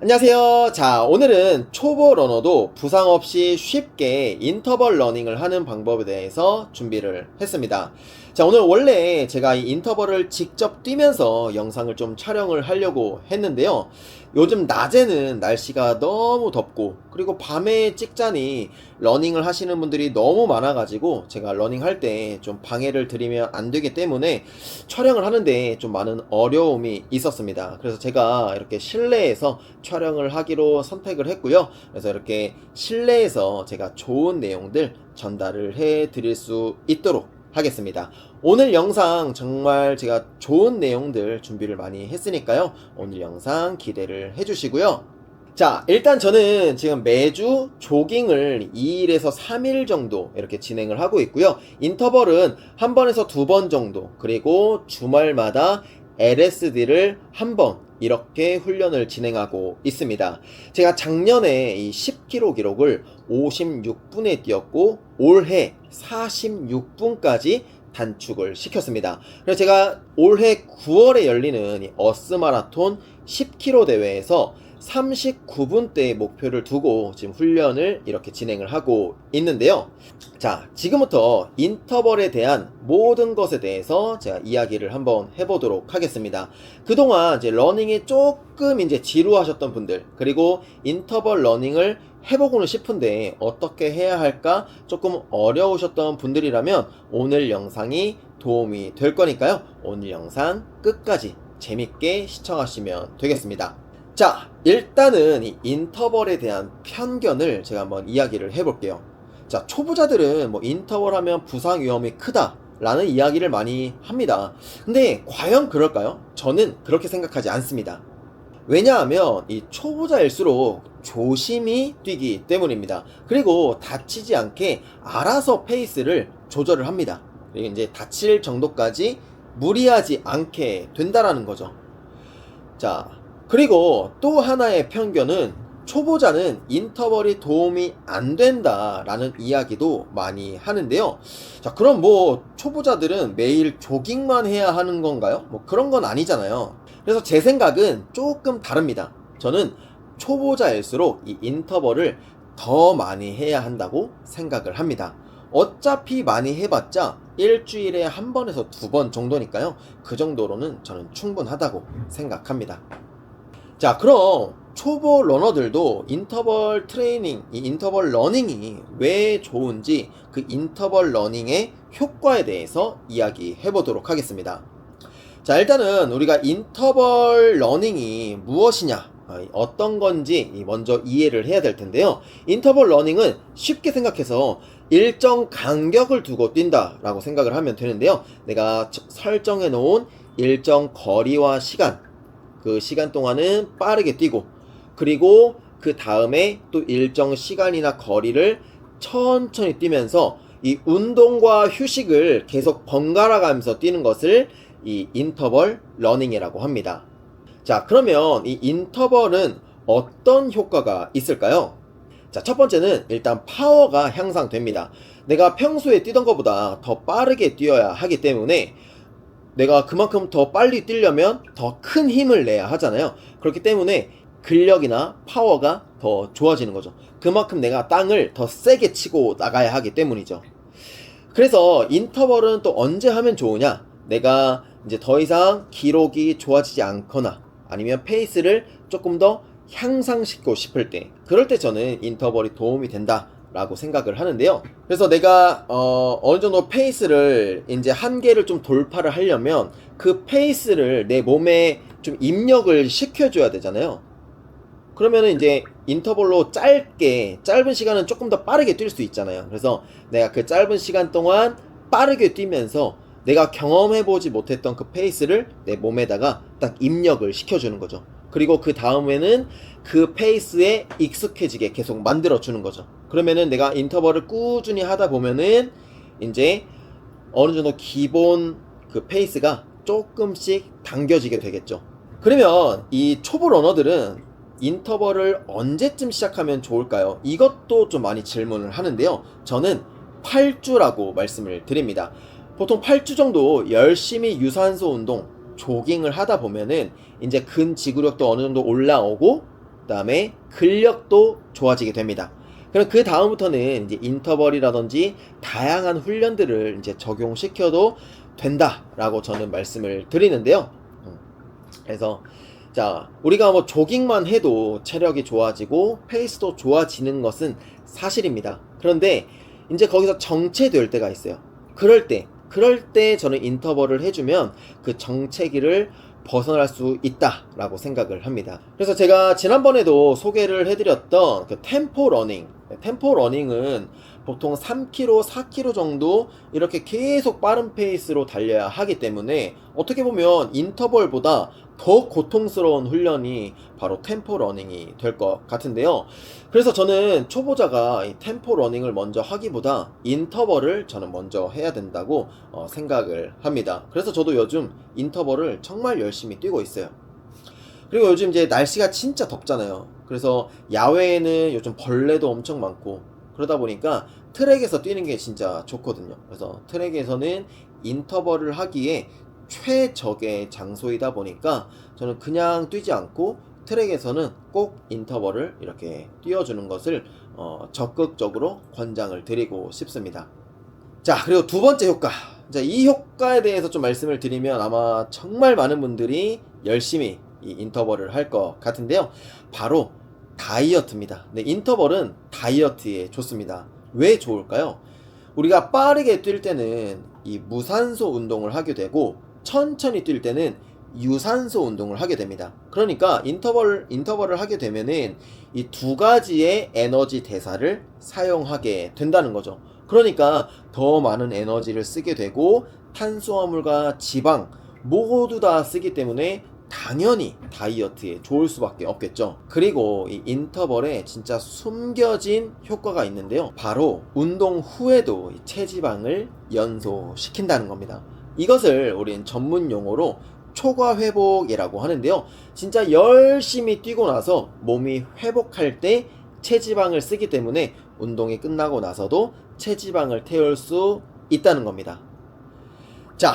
안녕하세요. 자, 오늘은 초보 러너도 부상 없이 쉽게 인터벌 러닝을 하는 방법에 대해서 준비를 했습니다. 자, 오늘 원래 제가 이 인터벌을 직접 뛰면서 영상을 좀 촬영을 하려고 했는데요. 요즘 낮에는 날씨가 너무 덥고, 그리고 밤에 찍자니 러닝을 하시는 분들이 너무 많아가지고, 제가 러닝 할 때 좀 방해를 드리면 안 되기 때문에 촬영을 하는데 좀 많은 어려움이 있었습니다. 그래서 제가 이렇게 실내에서 촬영을 하기로 선택을 했고요. 그래서 이렇게 실내에서 제가 좋은 내용들 전달을 해 드릴 수 있도록 하겠습니다. 오늘 영상 정말 제가 좋은 내용들 준비를 많이 했으니까요. 오늘 영상 기대를 해주시고요. 자, 일단 저는 지금 매주 조깅을 2일에서 3일 정도 이렇게 진행을 하고 있고요. 인터벌은 한 번에서 두 번 정도, 그리고 주말마다 LSD를 한 번 이렇게 훈련을 진행하고 있습니다. 제가 작년에 이 10km 기록을 56분에 뛰었고 올해 46분까지 단축을 시켰습니다. 그래서 제가 올해 9월에 열리는 이 어스 마라톤 10km 대회에서 39분대의 목표를 두고 지금 훈련을 이렇게 진행을 하고 있는데요. 자, 지금부터 인터벌에 대한 모든 것에 대해서 제가 이야기를 한번 해보도록 하겠습니다. 그동안 이제 러닝에 조금 이제 지루하셨던 분들, 그리고 인터벌 러닝을 해보고는 싶은데 어떻게 해야 할까 조금 어려우셨던 분들이라면 오늘 영상이 도움이 될 거니까요. 오늘 영상 끝까지 재밌게 시청하시면 되겠습니다. 자, 일단은 이 인터벌에 대한 편견을 제가 한번 이야기를 해볼게요. 자, 초보자들은 뭐 인터벌 하면 부상 위험이 크다. 라는 이야기를 많이 합니다. 근데 과연 그럴까요? 저는 그렇게 생각하지 않습니다. 왜냐하면 이 초보자일수록 조심히 뛰기 때문입니다. 그리고 다치지 않게 알아서 페이스를 조절을 합니다. 그리고 이제 다칠 정도까지 무리하지 않게 된다라는 거죠. 자, 그리고 또 하나의 편견은 초보자는 인터벌이 도움이 안 된다라는 이야기도 많이 하는데요. 자, 그럼 뭐 초보자들은 매일 조깅만 해야 하는 건가요? 뭐 그런 건 아니잖아요. 그래서 제 생각은 조금 다릅니다. 저는 초보자일수록 이 인터벌을 더 많이 해야 한다고 생각을 합니다. 어차피 많이 해봤자 일주일에 한 번에서 두 번 정도니까요. 그 정도로는 저는 충분하다고 생각합니다. 자, 그럼 초보 러너들도 인터벌 트레이닝, 이 인터벌 러닝이 왜 좋은지 그 인터벌 러닝의 효과에 대해서 이야기해 보도록 하겠습니다. 자, 일단은 우리가 인터벌 러닝이 무엇이냐, 어, 어떤 건지 먼저 이해를 해야 될 텐데요. 인터벌 러닝은 쉽게 생각해서 일정 간격을 두고 뛴다라고 생각을 하면 되는데요. 내가 설정해 놓은 일정 거리와 시간, 그 시간 동안은 빠르게 뛰고, 그리고 그 다음에 또 일정 시간이나 거리를 천천히 뛰면서 이 운동과 휴식을 계속 번갈아 가면서 뛰는 것을 이 인터벌 러닝이라고 합니다. 자, 그러면 이 인터벌은 어떤 효과가 있을까요? 자, 첫 번째는 일단 파워가 향상됩니다. 내가 평소에 뛰던 것보다 더 빠르게 뛰어야 하기 때문에 내가 그만큼 더 빨리 뛰려면 더 큰 힘을 내야 하잖아요. 그렇기 때문에 근력이나 파워가 더 좋아지는 거죠. 그만큼 내가 땅을 더 세게 치고 나가야 하기 때문이죠. 그래서 인터벌은 또 언제 하면 좋으냐? 내가 이제 더 이상 기록이 좋아지지 않거나 아니면 페이스를 조금 더 향상시키고 싶을 때 그럴 때 저는 인터벌이 도움이 된다 라고 생각을 하는데요. 그래서 내가 어, 어느 정도 페이스를 이제 한계를 좀 돌파를 하려면 그 페이스를 내 몸에 좀 입력을 시켜줘야 되잖아요. 그러면은 이제 인터벌로 짧게 짧은 시간은 조금 더 빠르게 뛸 수 있잖아요. 그래서 내가 그 짧은 시간 동안 빠르게 뛰면서 내가 경험해보지 못했던 그 페이스를 내 몸에다가 딱 입력을 시켜주는 거죠. 그리고 그 다음에는 그 페이스에 익숙해지게 계속 만들어주는 거죠. 그러면은 내가 인터벌을 꾸준히 하다 보면은 이제 어느 정도 기본 그 페이스가 조금씩 당겨지게 되겠죠. 그러면 이 초보 러너들은 인터벌을 언제쯤 시작하면 좋을까요? 이것도 좀 많이 질문을 하는데요. 저는 8주라고 말씀을 드립니다. 보통 8주 정도 열심히 유산소 운동, 조깅을 하다 보면은 이제 근지구력도 어느 정도 올라오고 그다음에 근력도 좋아지게 됩니다. 그럼 그 다음부터는 이제 인터벌이라든지 다양한 훈련들을 이제 적용시켜도 된다라고 저는 말씀을 드리는데요. 음. 그래서 자, 우리가 뭐 조깅만 해도 체력이 좋아지고 페이스도 좋아지는 것은 사실입니다. 그런데 이제 거기서 정체될 때가 있어요. 그럴 때, 그럴 때 저는 인터벌을 해주면 그 정체기를 벗어날 수 있다라고 생각을 합니다. 그래서 제가 지난번에도 소개를 해드렸던 그 템포 러닝. 템포 러닝은 보통 3km, 4km 정도 이렇게 계속 빠른 페이스로 달려야 하기 때문에 어떻게 보면 인터벌보다 더 고통스러운 훈련이 바로 템포 러닝이 될 것 같은데요. 그래서 저는 초보자가 이 템포 러닝을 먼저 하기보다 인터벌을 저는 먼저 해야 된다고 어, 생각을 합니다. 그래서 저도 요즘 인터벌을 정말 열심히 뛰고 있어요. 그리고 요즘 이제 날씨가 진짜 덥잖아요. 그래서 야외에는 요즘 벌레도 엄청 많고 그러다 보니까 트랙에서 뛰는 게 진짜 좋거든요. 그래서 트랙에서는 인터벌을 하기에 최적의 장소이다 보니까 저는 그냥 뛰지 않고 트랙에서는 꼭 인터벌을 이렇게 뛰어주는 것을 어, 적극적으로 권장을 드리고 싶습니다. 자, 그리고 두 번째 효과. 자, 이 효과에 대해서 좀 말씀을 드리면 아마 정말 많은 분들이 열심히 이 인터벌을 할 것 같은데요. 바로 다이어트입니다. 네, 인터벌은 다이어트에 좋습니다. 왜 좋을까요? 우리가 빠르게 뛸 때는 이 무산소 운동을 하게 되고 천천히 뛸 때는 유산소 운동을 하게 됩니다. 그러니까 인터벌 인터벌을 하게 되면은 이 두 가지의 에너지 대사를 사용하게 된다는 거죠. 그러니까 더 많은 에너지를 쓰게 되고 탄수화물과 지방 모두 다 쓰기 때문에 당연히 다이어트에 좋을 수밖에 없겠죠. 그리고 이 인터벌에 진짜 숨겨진 효과가 있는데요. 바로 운동 후에도 이 체지방을 연소시킨다는 겁니다. 이것을 우린 전문 용어로 초과 회복이라고 하는데요. 진짜 열심히 뛰고 나서 몸이 회복할 때 체지방을 쓰기 때문에 운동이 끝나고 나서도 체지방을 태울 수 있다는 겁니다. 자,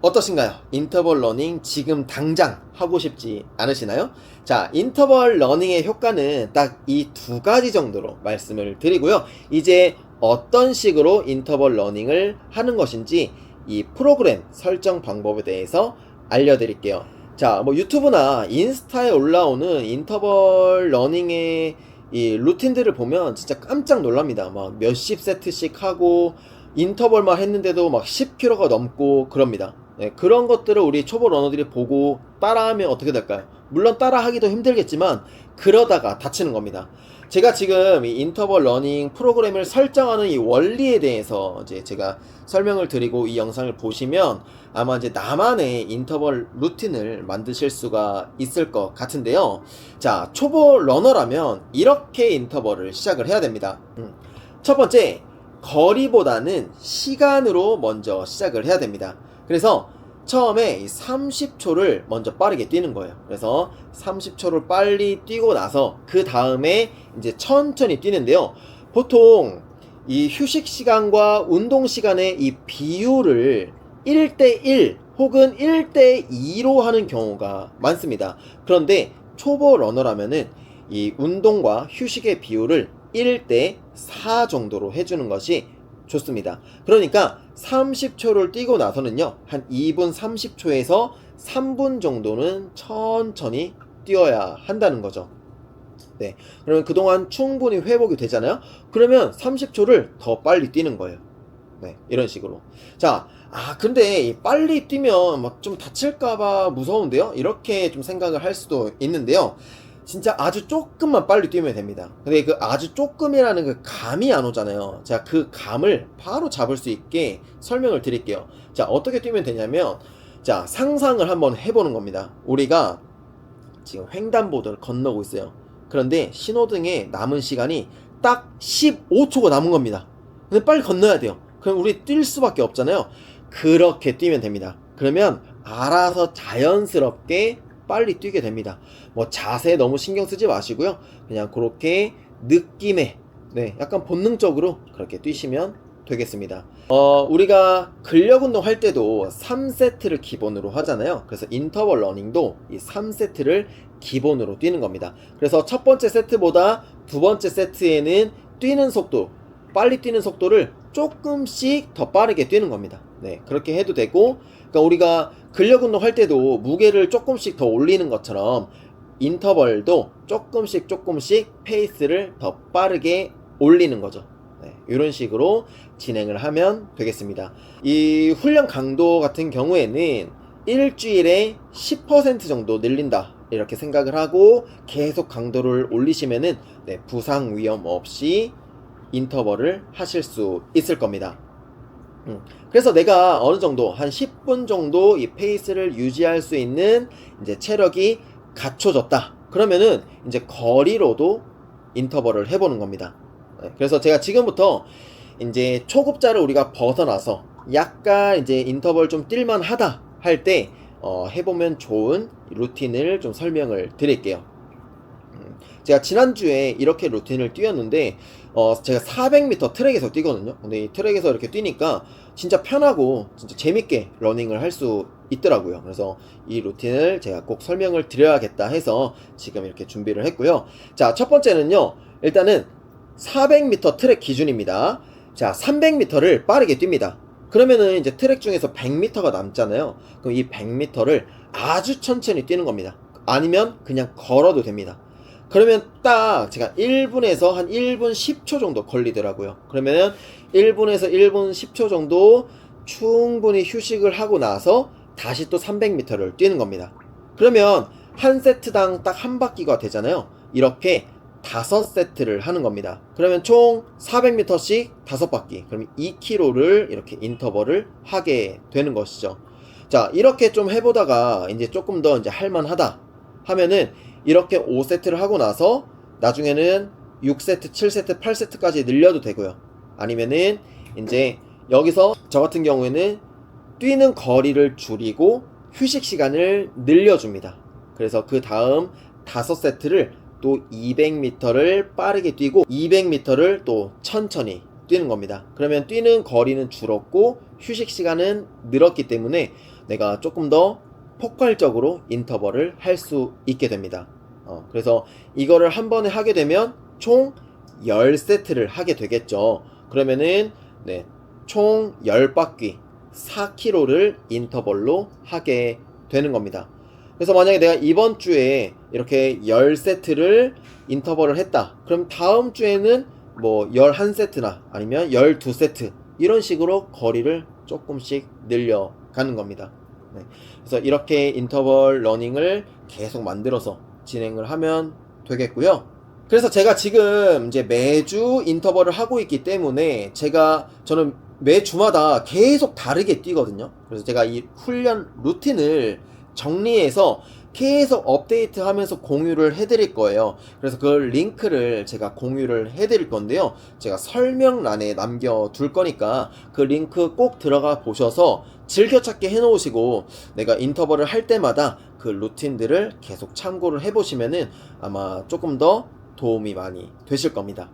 어떠신가요? 인터벌 러닝 지금 당장 하고 싶지 않으시나요? 자, 인터벌 러닝의 효과는 딱 이 두 가지 정도로 말씀을 드리고요. 이제 어떤 식으로 인터벌 러닝을 하는 것인지 이 프로그램 설정 방법에 대해서 알려드릴게요. 자, 뭐 유튜브나 인스타에 올라오는 인터벌 러닝의 이 루틴들을 보면 진짜 깜짝 놀랍니다. 막 몇십 세트씩 하고 인터벌만 했는데도 막 10km가 넘고 그럽니다. 네, 그런 것들을 우리 초보 러너들이 보고 따라하면 어떻게 될까요? 물론 따라하기도 힘들겠지만 그러다가 다치는 겁니다. 제가 지금 이 인터벌 러닝 프로그램을 설정하는 이 원리에 대해서 이제 제가 설명을 드리고 이 영상을 보시면 아마 이제 나만의 인터벌 루틴을 만드실 수가 있을 것 같은데요. 자, 초보 러너라면 이렇게 인터벌을 시작을 해야 됩니다. 음. 첫 번째, 거리보다는 시간으로 먼저 시작을 해야 됩니다. 그래서 처음에 30초를 먼저 빠르게 뛰는 거예요. 그래서 30초를 빨리 뛰고 나서 그 다음에 이제 천천히 뛰는데요. 보통 이 휴식 시간과 운동 시간의 이 비율을 1대1 혹은 1대2로 하는 경우가 많습니다. 그런데 초보 러너라면은 이 운동과 휴식의 비율을 1대4 정도로 해주는 것이 좋습니다. 그러니까 30초를 뛰고 나서는요, 한 2분 30초에서 3분 정도는 천천히 뛰어야 한다는 거죠. 네. 그러면 그동안 충분히 회복이 되잖아요? 그러면 30초를 더 빨리 뛰는 거예요. 네. 이런 식으로. 자, 아, 근데 빨리 뛰면 막 좀 다칠까봐 무서운데요? 이렇게 좀 생각을 할 수도 있는데요. 진짜 아주 조금만 빨리 뛰면 됩니다. 근데 그 아주 조금이라는 그 감이 안 오잖아요. 자, 그 감을 바로 잡을 수 있게 설명을 드릴게요. 자, 어떻게 뛰면 되냐면, 자, 상상을 한번 해보는 겁니다. 우리가 지금 횡단보도를 건너고 있어요. 그런데 신호등에 남은 시간이 딱 15초가 남은 겁니다. 근데 빨리 건너야 돼요. 그럼 우리 뛸 수밖에 없잖아요. 그렇게 뛰면 됩니다. 그러면 알아서 자연스럽게 빨리 뛰게 됩니다. 뭐 자세 너무 신경 쓰지 마시고요. 그냥 그렇게 느낌에 네, 약간 본능적으로 그렇게 뛰시면 되겠습니다. 어, 우리가 근력 운동 할 때도 3세트를 기본으로 하잖아요. 그래서 인터벌 러닝도 이 3세트를 기본으로 뛰는 겁니다. 그래서 첫 번째 세트보다 두 번째 세트에는 뛰는 속도, 빨리 뛰는 속도를 조금씩 더 빠르게 뛰는 겁니다. 네, 그렇게 해도 되고, 그러니까 우리가 근력 운동 할 때도 무게를 조금씩 더 올리는 것처럼 인터벌도 조금씩 조금씩 페이스를 더 빠르게 올리는 거죠. 네, 이런 식으로 진행을 하면 되겠습니다. 이 훈련 강도 같은 경우에는 일주일에 10% 정도 늘린다. 이렇게 생각을 하고 계속 강도를 올리시면은 네, 부상 위험 없이 인터벌을 하실 수 있을 겁니다. 음, 그래서 내가 어느 정도 한 10분 정도 이 페이스를 유지할 수 있는 이제 체력이 갖춰졌다. 그러면은 이제 거리로도 인터벌을 해보는 겁니다. 네, 그래서 제가 지금부터 이제 초급자를 우리가 벗어나서 약간 이제 인터벌 좀 뛸만 하다 할때 어, 해보면 좋은 루틴을 좀 설명을 드릴게요. 음, 제가 지난주에 이렇게 루틴을 뛰었는데 어, 제가 400m 트랙에서 뛰거든요. 근데 이 트랙에서 이렇게 뛰니까 진짜 편하고 진짜 재밌게 러닝을 할 수 있더라고요. 그래서 이 루틴을 제가 꼭 설명을 드려야겠다 해서 지금 이렇게 준비를 했고요. 자, 첫 번째는요. 일단은 400m 트랙 기준입니다. 자, 300m를 빠르게 뜁니다. 그러면은 이제 트랙 중에서 100m가 남잖아요. 그럼 이 100m를 아주 천천히 뛰는 겁니다. 아니면 그냥 걸어도 됩니다. 그러면 딱 제가 1분에서 한 1분 10초 정도 걸리더라고요. 그러면은 1분에서 1분 10초 정도 충분히 휴식을 하고 나서 다시 또 300m를 뛰는 겁니다. 그러면 한 세트당 딱 한 바퀴가 되잖아요. 이렇게 다섯 세트를 하는 겁니다. 그러면 총 400m씩 다섯 바퀴. 그럼 2km를 이렇게 인터벌을 하게 되는 것이죠. 자, 이렇게 좀 해보다가 이제 조금 더 이제 할만하다 하면은 이렇게 5세트를 하고 나서 나중에는 6세트, 7세트, 8세트까지 늘려도 되고요. 아니면은 이제 여기서 저 같은 경우에는 뛰는 거리를 줄이고 휴식 시간을 늘려줍니다. 그래서 그 다음 5세트를 또 200m를 빠르게 뛰고 200m를 또 천천히 뛰는 겁니다. 그러면 뛰는 거리는 줄었고 휴식 시간은 늘었기 때문에 내가 조금 더 폭발적으로 인터벌을 할 수 있게 됩니다. 어, 그래서 이거를 한 번에 하게 되면 총 10세트를 하게 되겠죠. 그러면은 네, 총 10바퀴 4km를 인터벌로 하게 되는 겁니다. 그래서 만약에 내가 이번 주에 이렇게 10세트를 인터벌을 했다. 그럼 다음 주에는 뭐 11세트나 아니면 12세트 이런 식으로 거리를 조금씩 늘려가는 겁니다. 네. 그래서 이렇게 인터벌 러닝을 계속 만들어서 진행을 하면 되겠고요. 그래서 제가 지금 이제 매주 인터벌을 하고 있기 때문에 제가 저는 매 주마다 계속 다르게 뛰거든요. 그래서 제가 이 훈련 루틴을 정리해서 계속 업데이트 하면서 공유를 해드릴 거예요. 그래서 그 링크를 제가 공유를 해드릴 건데요. 제가 설명란에 남겨둘 거니까 그 링크 꼭 들어가 보셔서 즐겨찾기 해놓으시고 내가 인터벌을 할 때마다 그 루틴들을 계속 참고를 해보시면은 아마 조금 더 도움이 많이 되실 겁니다.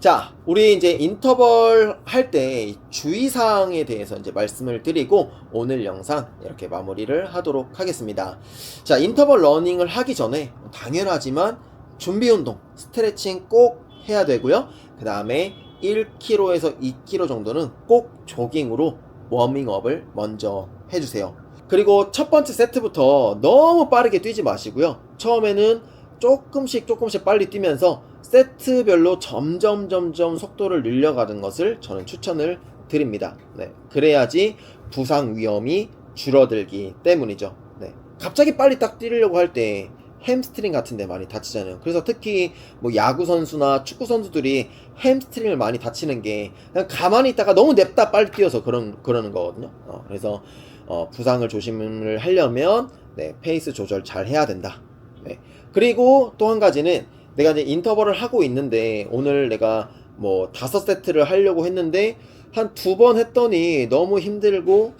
자, 우리 이제 인터벌 할 때 주의사항에 대해서 이제 말씀을 드리고 오늘 영상 이렇게 마무리를 하도록 하겠습니다. 자, 인터벌 러닝을 하기 전에 당연하지만 준비 운동, 스트레칭 꼭 해야 되고요. 그 다음에 1km에서 2km 정도는 꼭 조깅으로 워밍업을 먼저 해주세요. 그리고 첫 번째 세트부터 너무 빠르게 뛰지 마시고요. 처음에는 조금씩 조금씩 빨리 뛰면서 세트별로 점점 점점 속도를 늘려가는 것을 저는 추천을 드립니다. 네. 그래야지 부상 위험이 줄어들기 때문이죠. 네. 갑자기 빨리 딱 뛰려고 할 때 햄스트링 같은 데 많이 다치잖아요. 그래서 특히 뭐 야구 선수나 축구 선수들이 햄스트링을 많이 다치는 게 그냥 가만히 있다가 너무 냅다 빨리 뛰어서 그런 그러는 거거든요. 어, 그래서 어, 부상을 조심을 하려면 네, 페이스 조절 잘 해야 된다. 네. 그리고 또 한 가지는 내가 이제 인터벌을 하고 있는데 오늘 내가 뭐 다섯 세트를 하려고 했는데 한 두 번 했더니 너무 힘들고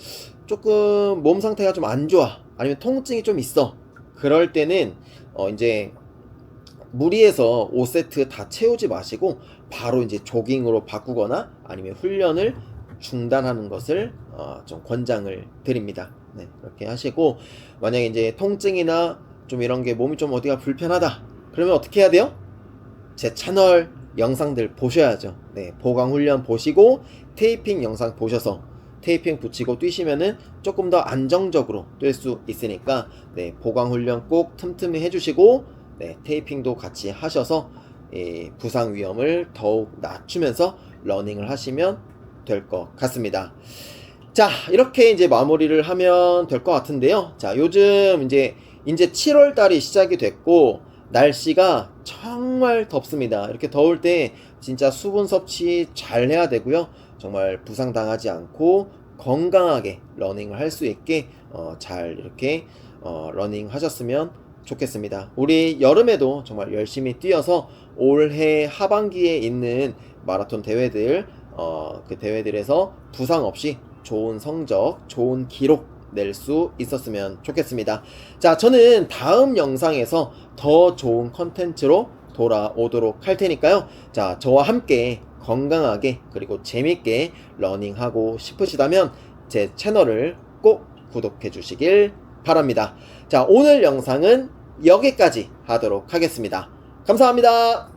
조금 몸 상태가 좀 안 좋아 아니면 통증이 좀 있어 그럴 때는 어 이제 무리해서 5세트 다 채우지 마시고 바로 이제 조깅으로 바꾸거나 아니면 훈련을 중단하는 것을 어, 좀 권장을 드립니다. 네, 그렇게 하시고 만약에 이제 통증이나 좀 이런 게 몸이 좀 어디가 불편하다 그러면 어떻게 해야 돼요? 제 채널 영상들 보셔야죠. 네, 보강 훈련 보시고 테이핑 영상 보셔서 테이핑 붙이고 뛰시면은 조금 더 안정적으로 뛸 수 있으니까 네, 보강 훈련 꼭 틈틈이 해주시고 네, 테이핑도 같이 하셔서 이 부상 위험을 더욱 낮추면서 러닝을 하시면 될 것 같습니다. 자, 이렇게 이제 마무리를 하면 될 것 같은데요. 자, 요즘 이제 이제 7월 달이 시작이 됐고 날씨가 정말 덥습니다. 이렇게 더울 때 진짜 수분 섭취 잘 해야 되고요. 정말 부상 당하지 않고 건강하게 러닝을 할 수 있게 어, 잘 이렇게 어, 러닝 하셨으면 좋겠습니다. 우리 여름에도 정말 열심히 뛰어서 올해 하반기에 있는 마라톤 대회들 어, 그 대회들에서 부상 없이 좋은 성적, 좋은 기록 낼 수 있었으면 좋겠습니다. 자, 저는 다음 영상에서 더 좋은 컨텐츠로 돌아오도록 할 테니까요. 자, 저와 함께 건강하게 그리고 재밌게 러닝하고 싶으시다면 제 채널을 꼭 구독해 주시길 바랍니다. 자, 오늘 영상은 여기까지 하도록 하겠습니다. 감사합니다.